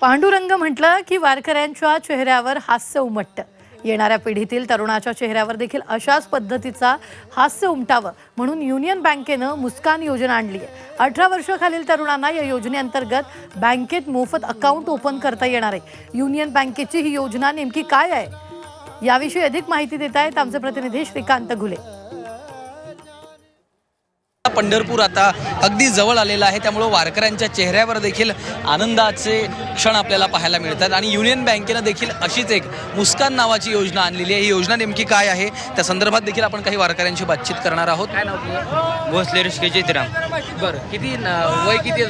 पांडुरंग म्हटलं की वारकऱ्यांच्या चेहऱ्यावर हास्य उमटतं. येणाऱ्या पिढीतील तरुणाच्या चेहऱ्यावर देखील अशाच पद्धतीचा हास्य उमटावं म्हणून युनियन बँकेनं मुस्कान योजना आणली आहे. अठरा वर्षाखालील तरुणांना या योजनेअंतर्गत बँकेत मोफत अकाउंट ओपन करता येणार आहे. युनियन बँकेची ही योजना नेमकी काय आहे? याविषयी अधिक माहिती देत आहेत आमचे प्रतिनिधी श्रीकांत घुले. पंढरपूर आता अगदी जवळ आलेलं आहे. त्यामुळं वारकऱ्यांच्या चेहऱ्यावर देखील आनंदाचे क्षण आपल्याला पाहायला मिळतात. आणि युनियन बँकेनं देखील अशीच एक मुस्कान नावाची योजना आणलेली आहे. ही योजना नेमकी काय आहे? त्या संदर्भात देखील आपण काही वारकऱ्यांशी बातचीत करणार आहोत. काय नाव तुझं? भोसले ऋषिकेश चित्राम बरं किती वय किती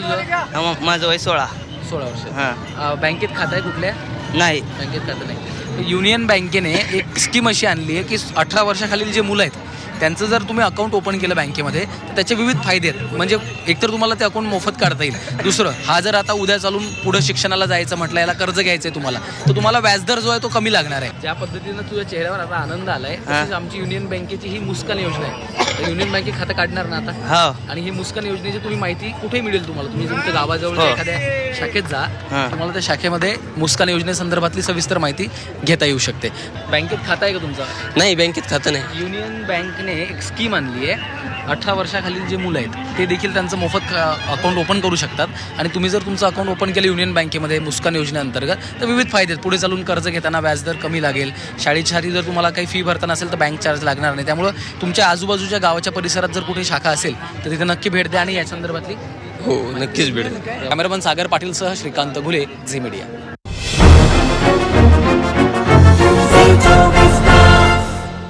माझं वय सोळा. सोळा वर्ष. हां. बँकेत खातं आहे कुठल्या? नाही. बँकेत खातं नाही. युनियन बँकेने एक स्कीम अशी आणली आहे की अठरा वर्षाखालील जे मुलं आहेत त्यांचं जर तुम्ही अकाउंट ओपन केलं बँकेमध्ये तर त्याचे विविध फायदे आहेत. म्हणजे एकतर तुम्हाला ते अकाउंट मोफत काढता येईल. दुसरं हा जर आता उद्या चालून पुढं शिक्षणाला जायचं म्हटलं याला कर्ज घ्यायचं आहे तुम्हाला तर तुम्हाला व्याजदर जो आहे तो कमी लागणार आहे. ज्या पद्धतीनं तुझ्या चेहऱ्यावर आता आनंद आलाय तशीच आमची युनियन बँकेची ही मुस्कान योजना आहे. युनियन बँकेत खातं काढणार ना आता? हो. आणि ही मुस्कान योजनेची तुम्ही माहिती कुठे मिळेल तुम्हाला? तुम्ही तुमच्या गावाजवळ हो. एखाद्या शाखेत जा. तुम्हाला त्या शाखेमध्ये मुस्कान योजनेसंदर्भातली सविस्तर माहिती घेता येऊ शकते. बँकेत खाता आहे का तुमचा? नाही बँकेत खातं नाही. युनियन बँकने एक स्कीम आणली आहे. अठरा वर्षाखालील जे मुलं आहेत ते देखील त्यांचं मोफत अकाउंट ओपन करू शकतात. आणि तुम्ही जर तुमचं अकाउंट ओपन केलं युनियन बँकेमध्ये मुस्कान योजनेअंतर्गत तर विविध फायदे आहेत. पुढे चालून कर्ज घेताना व्याजदर कमी लागेल. शाळेसाठी जर तुम्हाला काही फी भरताना असेल तर बँक चार्ज लागणार नाही. त्यामुळं तुमच्या आजूबाजूच्या गावाच्या परिसरात जर कुठे शाखा असेल तर तिथे नक्की भेट द्या आणि या संदर्भातली हो नक्कीच भेट कॅमेरामन सागर पाटीलसह श्रीकांत घुले झी मीडिया.